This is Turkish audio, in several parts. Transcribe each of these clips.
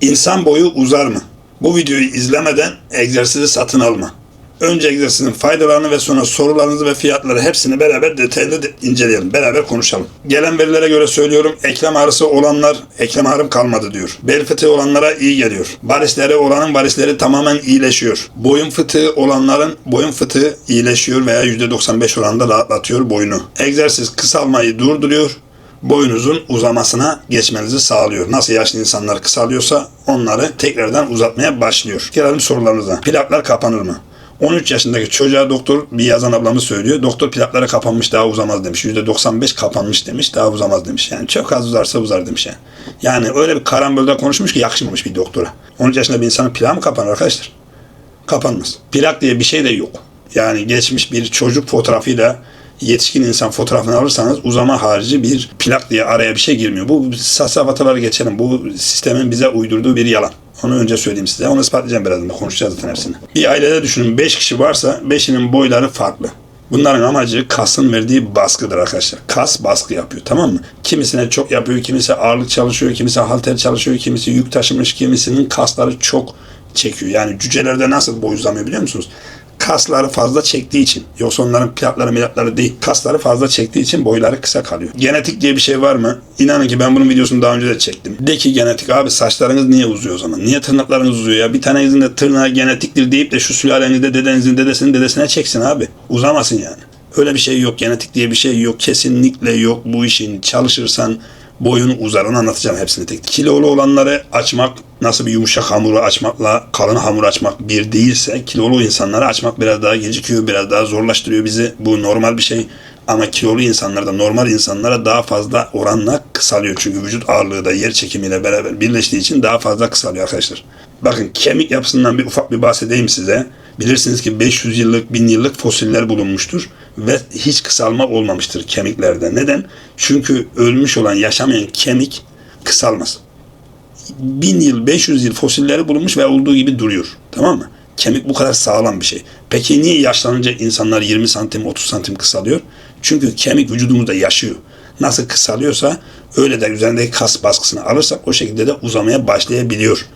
İnsan boyu uzar mı? Bu videoyu izlemeden egzersizi satın alma. Önce egzersizin faydalarını ve sonra sorularınızı ve fiyatları hepsini beraber detaylı de- inceleyelim. Beraber konuşalım. Gelen verilere göre söylüyorum. Eklem ağrısı olanlar eklem ağrım kalmadı diyor. Bel fıtığı olanlara iyi geliyor. Varisleri olanın varisleri tamamen iyileşiyor. Boyun fıtığı olanların boyun fıtığı iyileşiyor veya %95 oranında rahatlatıyor boyunu. Egzersiz kısalmayı durduruyor boyunuzun uzamasına geçmenizi sağlıyor. Nasıl yaşlı insanlar kısalıyorsa onları tekrardan uzatmaya başlıyor. Gelelim sorularınıza. Plaklar kapanır mı? 13 yaşındaki çocuğa doktor bir yazan ablamız söylüyor. Doktor plaklara kapanmış daha uzamaz demiş. %95 kapanmış demiş daha uzamaz demiş. Yani çok az uzarsa uzar demiş yani. Yani öyle bir karambolde konuşmuş ki yakışmamış bir doktora. 13 yaşında bir insanın plağı mı kapanır arkadaşlar? Kapanmaz. Plak diye bir şey de yok. Yani geçmiş bir çocuk fotoğrafıyla yetişkin insan fotoğrafını alırsanız uzama harici bir plak diye araya bir şey girmiyor. Bu safhataları geçelim. Bu sistemin bize uydurduğu bir yalan. Onu önce söyleyeyim size. Onu ispatlayacağım birazdan. Konuşacağız zaten hepsini. Bir ailede düşünün 5 kişi varsa 5'inin boyları farklı. Bunların amacı kasın verdiği baskıdır arkadaşlar. Kas baskı yapıyor tamam mı? Kimisine çok yapıyor, kimisi ağırlık çalışıyor, kimisi halter çalışıyor, kimisi yük taşımış, kimisinin kasları çok çekiyor. Yani cücelerde nasıl boy uzamıyor biliyor musunuz? Kasları fazla çektiği için. Yoksa onların plakları milatları değil. Kasları fazla çektiği için boyları kısa kalıyor. Genetik diye bir şey var mı? İnanın ki ben bunun videosunu daha önce de çektim. De ki genetik abi saçlarınız niye uzuyor o zaman? Niye tırnaklarınız uzuyor ya? Bir tanenizin de tırnağı genetiktir deyip de şu sülalenizde dedenizin dedesinin dedesine çeksin abi. Uzamasın yani. Öyle bir şey yok. Genetik diye bir şey yok. Kesinlikle yok bu işin. Çalışırsan boyun uzar. Onu anlatacağım hepsini tek tek. Kilolu olanları açmak nasıl bir yumuşak hamuru açmakla kalın hamur açmak bir değilse kilolu insanları açmak biraz daha gecikiyor, biraz daha zorlaştırıyor bizi. Bu normal bir şey. Ama kilolu insanlarda normal insanlara daha fazla oranla kısalıyor. Çünkü vücut ağırlığı da yer çekimiyle beraber birleştiği için daha fazla kısalıyor arkadaşlar. Bakın kemik yapısından bir ufak bir bahsedeyim size. Bilirsiniz ki 500 yıllık, 1000 yıllık fosiller bulunmuştur ve hiç kısalma olmamıştır kemiklerde. Neden? Çünkü ölmüş olan, yaşamayan kemik kısalmaz. 1000 yıl, 500 yıl fosilleri bulunmuş ve olduğu gibi duruyor. Tamam mı? Kemik bu kadar sağlam bir şey. Peki niye yaşlanınca insanlar 20 santim, 30 santim kısalıyor? Çünkü kemik vücudumuzda yaşıyor. Nasıl kısalıyorsa öyle de üzerindeki kas baskısını alırsak o şekilde de uzamaya başlayabiliyor.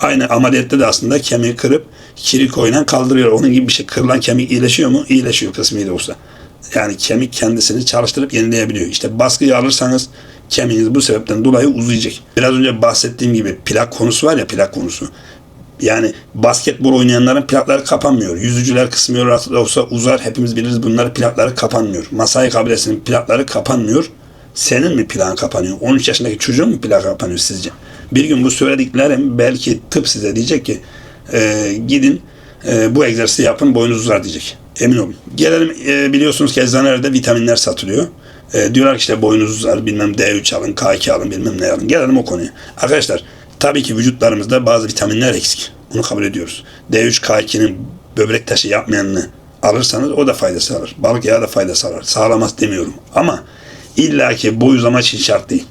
Aynı ameliyatta da aslında kemiği kırıp kirikoyla kaldırıyor. Onun gibi bir şey. Kırılan kemik iyileşiyor mu? İyileşiyor kısmıyla olsa. Yani kemik kendisini çalıştırıp yenileyebiliyor. İşte baskıyı alırsanız kemiğiniz bu sebepten dolayı uzayacak. Biraz önce bahsettiğim gibi plak konusu var ya plak konusu. Yani basketbol oynayanların plakları kapanmıyor. Yüzücüler kısmıyor rahat olsa uzar. Hepimiz biliriz bunların plakları kapanmıyor. Masai kabilesinin plakları kapanmıyor. Senin mi plağın kapanıyor? 13 yaşındaki çocuğun mu plağı kapanıyor sizce? Bir gün bu söylediklerim belki tıp size diyecek ki e, gidin e, bu egzersizi yapın boyunuz uzar diyecek. Emin olun. Gelelim e, biliyorsunuz eczanelerde vitaminler satılıyor. E, diyorlar ki işte boyunuz uzar bilmem D3 alın K2 alın bilmem ne alın. Gelelim o konuya. Arkadaşlar tabii ki vücutlarımızda bazı vitaminler eksik. Bunu kabul ediyoruz. D3 K2'nin böbrek taşı yapmayanını alırsanız o da fayda sağlar. Balık yağı da fayda sağlar. Sağlamaz demiyorum. Ama illaki boy uzama için şart değil.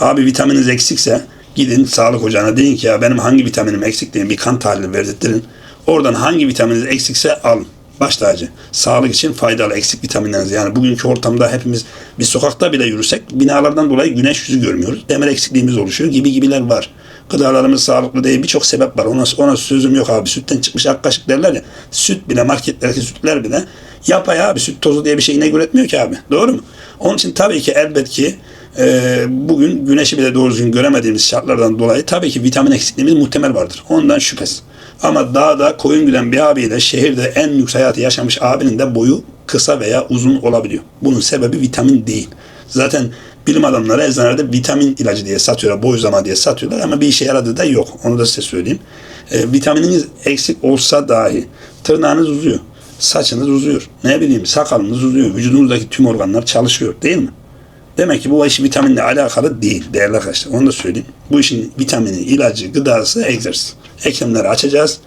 Abi vitaminiz eksikse gidin sağlık ocağına deyin ki ya benim hangi vitaminim eksik deyin bir kan tahlili verdirttirin. Oradan hangi vitamininiz eksikse alın. Baş tacı. Sağlık için faydalı eksik vitaminleriniz. Yani bugünkü ortamda hepimiz bir sokakta bile yürüsek binalardan dolayı güneş yüzü görmüyoruz. Demir eksikliğimiz oluşuyor gibi gibiler var. Gıdalarımız sağlıklı değil birçok sebep var. Ona, ona sözüm yok abi. Sütten çıkmış ak kaşık derler ya. Süt bile marketlerdeki sütler bile yapay abi. Süt tozu diye bir şey inek üretmiyor ki abi. Doğru mu? Onun için tabii ki elbet ki e, bugün güneşi bile doğru düzgün göremediğimiz şartlardan dolayı tabii ki vitamin eksikliğimiz muhtemel vardır. Ondan şüphesiz. Ama dağda koyun güden bir abiyle şehirde en lüks hayatı yaşamış abinin de boyu kısa veya uzun olabiliyor. Bunun sebebi vitamin değil. Zaten bilim adamları eczanelerde vitamin ilacı diye satıyorlar, boy uzama diye satıyorlar ama bir işe yaradığı da yok. Onu da size söyleyeyim. E, vitamininiz eksik olsa dahi tırnağınız uzuyor, saçınız uzuyor, ne bileyim sakalınız uzuyor, vücudunuzdaki tüm organlar çalışıyor değil mi? Demek ki bu iş vitaminle alakalı değil değerli arkadaşlar. Onu da söyleyeyim. Bu işin vitamini, ilacı, gıdası, egzersiz. Eklemleri açacağız.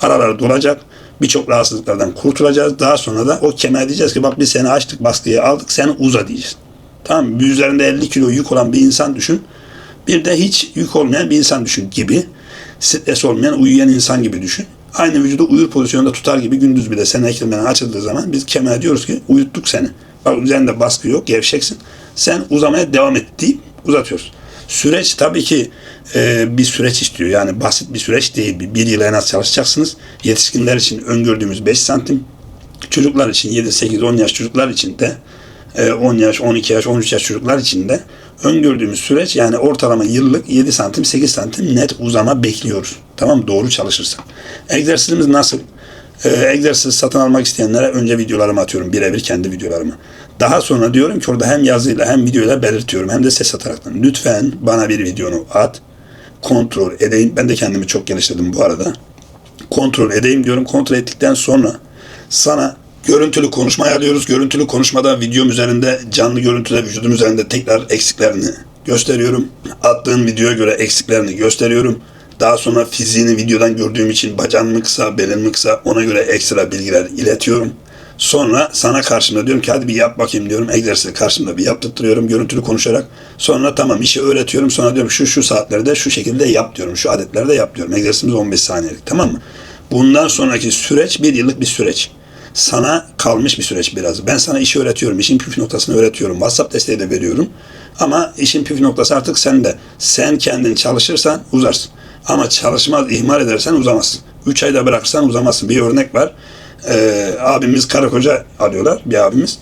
Araları dolacak. Birçok rahatsızlıklardan kurtulacağız. Daha sonra da o kemiğe diyeceğiz ki bak biz seni açtık, baskıyı aldık, seni uza diyeceğiz. Tamam mı? Üzerinde 50 kilo yük olan bir insan düşün. Bir de hiç yük olmayan bir insan düşün gibi. Stres olmayan, uyuyan insan gibi düşün. Aynı vücudu uyur pozisyonda tutar gibi gündüz bile senin eklemlerin açıldığı zaman biz kemiğe diyoruz ki uyuttuk seni. Bak üzerinde baskı yok, gevşeksin. Sen uzamaya devam et deyip uzatıyoruz. Süreç tabii ki e, bir süreç istiyor. Yani basit bir süreç değil. Bir, bir yıl en az çalışacaksınız. Yetişkinler için öngördüğümüz 5 santim. Çocuklar için 7, 8, 10 yaş çocuklar için de e, 10 yaş, 12 yaş, 13 yaş çocuklar için de öngördüğümüz süreç yani ortalama yıllık 7 santim, 8 santim net uzama bekliyoruz. Tamam? Doğru çalışırsak. Egzersizimiz nasıl? Ee, egzersiz satın almak isteyenlere önce videolarımı atıyorum. Birebir kendi videolarımı. Daha sonra diyorum ki orada hem yazıyla hem videoyla belirtiyorum. Hem de ses ataraktan. Lütfen bana bir videonu at. Kontrol edeyim. Ben de kendimi çok geliştirdim bu arada. Kontrol edeyim diyorum. Kontrol ettikten sonra sana görüntülü konuşma ayarlıyoruz. Görüntülü konuşmada videom üzerinde canlı görüntüde vücudum üzerinde tekrar eksiklerini gösteriyorum. Attığın videoya göre eksiklerini gösteriyorum. Daha sonra fiziğini videodan gördüğüm için bacağın mı kısa, belin mi kısa ona göre ekstra bilgiler iletiyorum. Sonra sana karşımda diyorum ki hadi bir yap bakayım diyorum. Egzersizi karşımda bir yaptırtıyorum görüntülü konuşarak. Sonra tamam işi öğretiyorum. Sonra diyorum şu şu saatlerde şu şekilde yap diyorum. Şu adetlerde yap diyorum. Egzersizimiz 15 saniyelik tamam mı? Bundan sonraki süreç bir yıllık bir süreç. Sana kalmış bir süreç biraz. Ben sana işi öğretiyorum. işin püf noktasını öğretiyorum. WhatsApp desteği de veriyorum. Ama işin püf noktası artık sende. Sen kendin çalışırsan uzarsın. Ama çalışmaz, ihmal edersen uzamazsın. 3 ayda bırakırsan uzamazsın. Bir örnek var. Ee, abimiz karı koca alıyorlar, bir abimiz.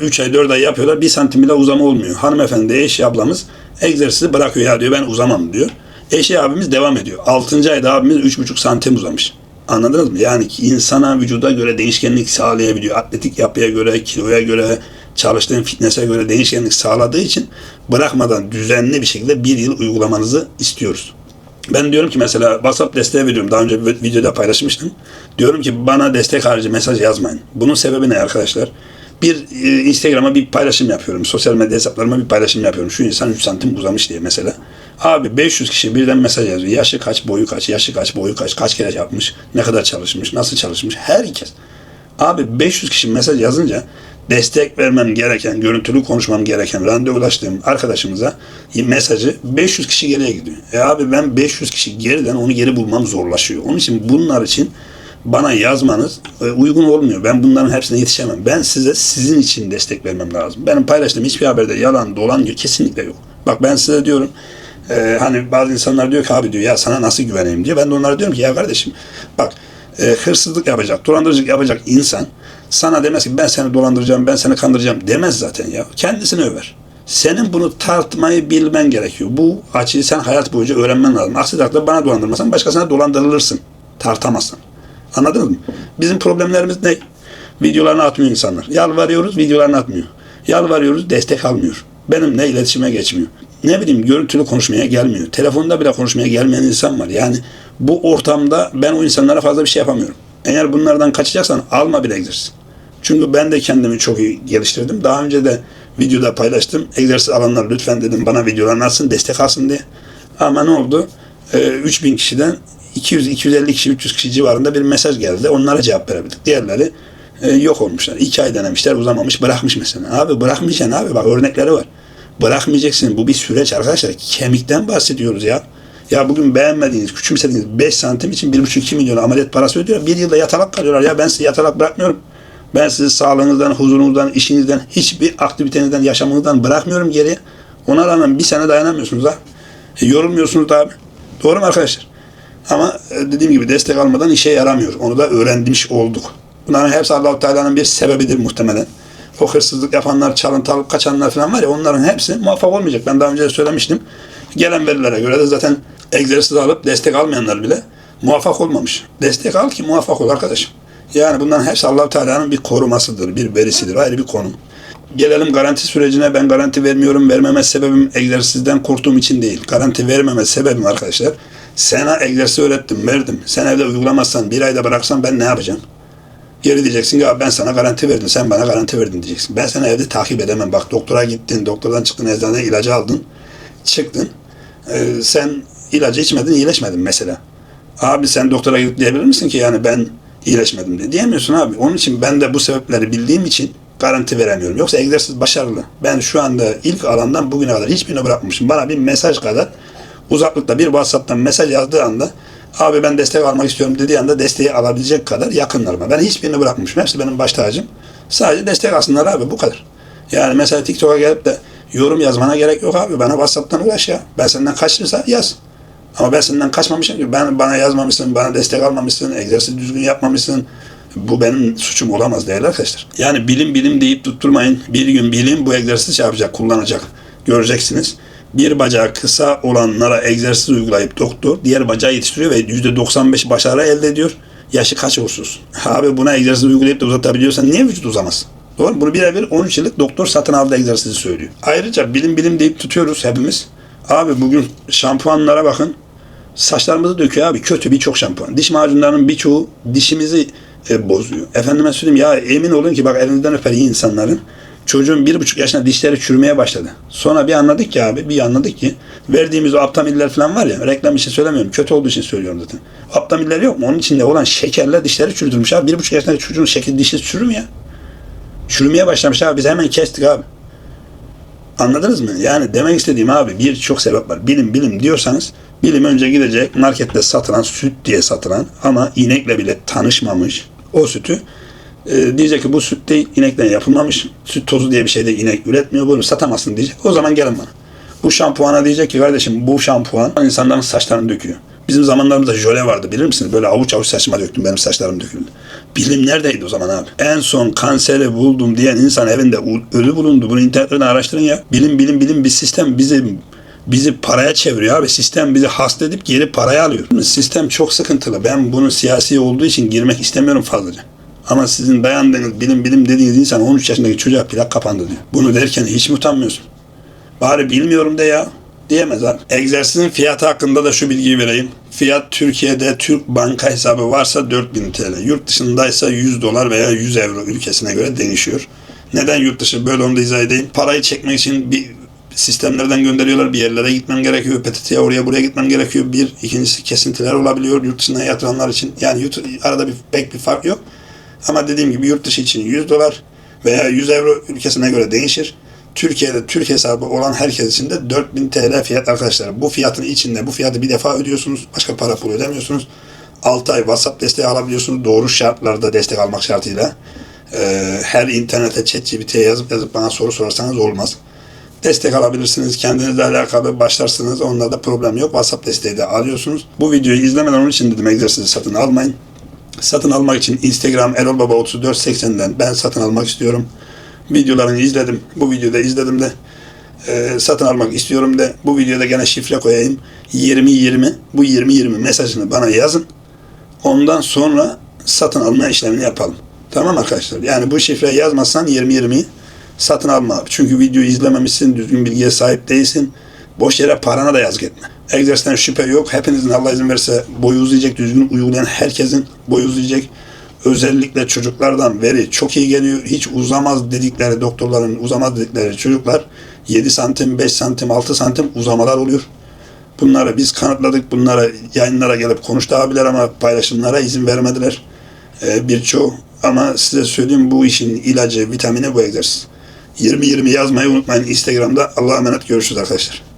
3 ay 4 ay yapıyorlar, bir santim bile uzama olmuyor. Hanımefendi, eşi ablamız egzersizi bırakıyor ya diyor ben uzamam diyor. Eşi abimiz devam ediyor. 6. ayda abimiz 3,5 santim uzamış. Anladınız mı? Yani insana vücuda göre değişkenlik sağlayabiliyor. Atletik yapıya göre, kiloya göre, çalıştığın fitness'e göre değişkenlik sağladığı için bırakmadan düzenli bir şekilde bir yıl uygulamanızı istiyoruz. Ben diyorum ki mesela WhatsApp desteği veriyorum. Daha önce bir videoda paylaşmıştım. Diyorum ki bana destek harici mesaj yazmayın. Bunun sebebi ne arkadaşlar? Bir e, Instagram'a bir paylaşım yapıyorum. Sosyal medya hesaplarıma bir paylaşım yapıyorum. Şu insan 3 santim uzamış diye mesela. Abi 500 kişi birden mesaj yazıyor. Yaşı kaç, boyu kaç, yaşı kaç, boyu kaç, kaç kere yapmış, ne kadar çalışmış, nasıl çalışmış. Herkes. Abi 500 kişi mesaj yazınca destek vermem gereken, görüntülü konuşmam gereken randevulaştığım arkadaşımıza mesajı 500 kişi geriye gidiyor. E abi ben 500 kişi geriden onu geri bulmam zorlaşıyor. Onun için bunlar için bana yazmanız e, uygun olmuyor. Ben bunların hepsine yetişemem. Ben size sizin için destek vermem lazım. Benim paylaştığım hiçbir haberde yalan, dolan kesinlikle yok. Bak ben size diyorum e, hani bazı insanlar diyor ki abi diyor ya sana nasıl güveneyim diye. Ben de onlara diyorum ki ya kardeşim bak e, hırsızlık yapacak, dolandırıcılık yapacak insan sana demez ki ben seni dolandıracağım, ben seni kandıracağım demez zaten ya. Kendisini över. Senin bunu tartmayı bilmen gerekiyor. Bu açıyı sen hayat boyunca öğrenmen lazım. Aksi takdirde bana dolandırmasan başkasına dolandırılırsın. Tartamazsın. Anladınız mı? Bizim problemlerimiz ne? Videolarını atmıyor insanlar. Yalvarıyoruz, videolarını atmıyor. Yalvarıyoruz, destek almıyor. Benimle iletişime geçmiyor. Ne bileyim görüntülü konuşmaya gelmiyor. Telefonda bile konuşmaya gelmeyen insan var. Yani bu ortamda ben o insanlara fazla bir şey yapamıyorum. Eğer bunlardan kaçacaksan alma bir egzersiz. Çünkü ben de kendimi çok iyi geliştirdim. Daha önce de videoda paylaştım. Egzersiz alanlar lütfen dedim bana videolarını atsın, destek alsın diye. Ama ne oldu? Ee, 3000 kişiden 200, 250 kişi, 300 kişi civarında bir mesaj geldi. Onlara cevap verebildik. Diğerleri e, yok olmuşlar. İki ay denemişler, uzamamış, bırakmış mesela. Abi bırakmayacaksın abi. Bak örnekleri var. Bırakmayacaksın. Bu bir süreç arkadaşlar. Kemikten bahsediyoruz ya. Ya bugün beğenmediğiniz, küçümsediğiniz 5 santim için 1,5-2 milyon ameliyat parası ödüyor. Bir yılda yatalak kalıyorlar. Ya ben sizi yatalak bırakmıyorum. Ben sizi sağlığınızdan, huzurunuzdan, işinizden, hiçbir aktivitenizden, yaşamınızdan bırakmıyorum geriye. Ona rağmen bir sene dayanamıyorsunuz ha. E, yorulmuyorsunuz da abi. Doğru mu arkadaşlar? Ama e, dediğim gibi destek almadan işe yaramıyor. Onu da öğrenmiş olduk. Bunların hepsi Allah-u Teala'nın bir sebebidir muhtemelen. O hırsızlık yapanlar, çalıntı kaçanlar falan var ya onların hepsi muvaffak olmayacak. Ben daha önce de söylemiştim. Gelen verilere göre de zaten egzersiz alıp destek almayanlar bile muvaffak olmamış. Destek al ki muvaffak ol arkadaşım. Yani bunların hepsi allah Teala'nın bir korumasıdır, bir verisidir, ayrı bir konu. Gelelim garanti sürecine. Ben garanti vermiyorum. Vermeme sebebim egzersizden korktuğum için değil. Garanti vermeme sebebim arkadaşlar. Sana egzersiz öğrettim, verdim. Sen evde uygulamazsan, bir ayda bıraksan ben ne yapacağım? Geri diyeceksin ki ben sana garanti verdim, sen bana garanti verdin diyeceksin. Ben seni evde takip edemem. Bak doktora gittin, doktordan çıktın, eczaneden ilacı aldın, çıktın. Ee, sen ilacı içmedin, iyileşmedin mesela. Abi sen doktora gidip diyebilir misin ki yani ben iyileşmedim diye. Diyemiyorsun abi. Onun için ben de bu sebepleri bildiğim için garanti veremiyorum. Yoksa egzersiz başarılı. Ben şu anda ilk alandan bugüne kadar hiçbirini bırakmışım. Bana bir mesaj kadar uzaklıkta bir WhatsApp'tan mesaj yazdığı anda abi ben destek almak istiyorum dediği anda desteği alabilecek kadar yakınlarıma. Ben hiçbirini bırakmışım. Hepsi benim baş tacım. Sadece destek alsınlar abi bu kadar. Yani mesela TikTok'a gelip de Yorum yazmana gerek yok abi. Bana WhatsApp'tan ulaş ya. Ben senden kaçtıysa yaz. Ama ben senden kaçmamışım ki. Ben bana yazmamışsın, bana destek almamışsın, egzersiz düzgün yapmamışsın. Bu benim suçum olamaz değerli arkadaşlar. Yani bilim bilim deyip tutturmayın. Bir gün bilim bu egzersiz şey yapacak, kullanacak. Göreceksiniz. Bir bacağı kısa olanlara egzersiz uygulayıp doktor diğer bacağı yetiştiriyor ve %95 başarı elde ediyor. Yaşı kaç olsun? Abi buna egzersiz uygulayıp da uzatabiliyorsan niye vücut uzamaz? Doğru mu? Bunu birebir 13 yıllık doktor satın aldığı egzersizi söylüyor. Ayrıca bilim bilim deyip tutuyoruz hepimiz. Abi bugün şampuanlara bakın. Saçlarımızı döküyor abi. Kötü birçok şampuan. Diş macunlarının birçoğu dişimizi e, bozuyor. Efendime söyleyeyim ya emin olun ki bak elinizden öper iyi insanların. Çocuğun bir buçuk yaşında dişleri çürümeye başladı. Sonra bir anladık ki abi, bir anladık ki verdiğimiz o aptamiller falan var ya, reklam için söylemiyorum, kötü olduğu için söylüyorum zaten. Aptamiller yok mu? Onun içinde olan şekerler dişleri çürütülmüş abi. Bir buçuk yaşındaki çocuğun şeker dişi çürür mü ya? Çürümeye başlamış abi. Biz hemen kestik abi. Anladınız mı? Yani demek istediğim abi birçok sebep var. Bilim bilim diyorsanız bilim önce gidecek markette satılan süt diye satılan ama inekle bile tanışmamış o sütü e, diyecek ki bu süt de inekten yapılmamış. Süt tozu diye bir şey de inek üretmiyor. Bunu satamazsın diyecek. O zaman gelin bana. Bu şampuana diyecek ki kardeşim bu şampuan insanların saçlarını döküyor. Bizim zamanlarımızda jöle vardı bilir misiniz? Böyle avuç avuç saçıma döktüm benim saçlarım döküldü. Bilim neredeydi o zaman abi? En son kanseri buldum diyen insan evinde ölü bulundu. Bunu internetten araştırın ya. Bilim bilim bilim bir sistem bizi bizi paraya çeviriyor abi. Sistem bizi hasta edip geri paraya alıyor. Sistem çok sıkıntılı. Ben bunu siyasi olduğu için girmek istemiyorum fazlaca. Ama sizin dayandığınız bilim bilim dediğiniz insan 13 yaşındaki çocuğa plak kapandı diyor. Bunu derken hiç mi utanmıyorsun? Bari bilmiyorum de ya. Diyemez abi. Egzersizin fiyatı hakkında da şu bilgiyi vereyim. Fiyat Türkiye'de Türk banka hesabı varsa 4000 TL. Yurt dışındaysa 100 dolar veya 100 euro ülkesine göre değişiyor. Neden yurt dışı? Böyle onu da izah edeyim. Parayı çekmek için bir sistemlerden gönderiyorlar. Bir yerlere gitmem gerekiyor. PTT'ye oraya buraya gitmem gerekiyor. Bir. ikincisi kesintiler olabiliyor yurt dışına yatıranlar için. Yani yurt, arada bir pek bir fark yok. Ama dediğim gibi yurt dışı için 100 dolar veya 100 euro ülkesine göre değişir. Türkiye'de Türk hesabı olan herkes için de 4000 TL fiyat arkadaşlar. Bu fiyatın içinde bu fiyatı bir defa ödüyorsunuz. Başka para pul ödemiyorsunuz. 6 ay WhatsApp desteği alabiliyorsunuz. Doğru şartlarda destek almak şartıyla. Ee, her internete ChatGPT'ye yazıp yazıp bana soru sorarsanız olmaz. Destek alabilirsiniz. Kendinizle alakalı başlarsınız. Onda da problem yok. WhatsApp desteği de alıyorsunuz. Bu videoyu izlemeden onun için dedim egzersizi satın almayın. Satın almak için Instagram Erol Baba 3480'den ben satın almak istiyorum. Videolarını izledim. Bu videoda izledim de e, satın almak istiyorum de bu videoda gene şifre koyayım. 20-20 bu 20-20 mesajını bana yazın. Ondan sonra satın alma işlemini yapalım. Tamam arkadaşlar. Yani bu şifreyi yazmazsan 20-20'yi satın alma. Çünkü videoyu izlememişsin, düzgün bilgiye sahip değilsin. Boş yere parana da yazık etme. Egzersizden şüphe yok. Hepinizin Allah izin verirse boyu uzayacak, düzgün uygulayan herkesin boyu uzayacak. Özellikle çocuklardan veri çok iyi geliyor. Hiç uzamaz dedikleri doktorların uzamaz dedikleri çocuklar 7 santim, 5 santim, 6 santim uzamalar oluyor. Bunları biz kanıtladık. Bunlara yayınlara gelip konuştu abiler ama paylaşımlara izin vermediler. Ee, birçoğu. Ama size söyleyeyim bu işin ilacı, vitamini bu egzersiz. 20-20 yazmayı unutmayın Instagram'da. Allah'a emanet görüşürüz arkadaşlar.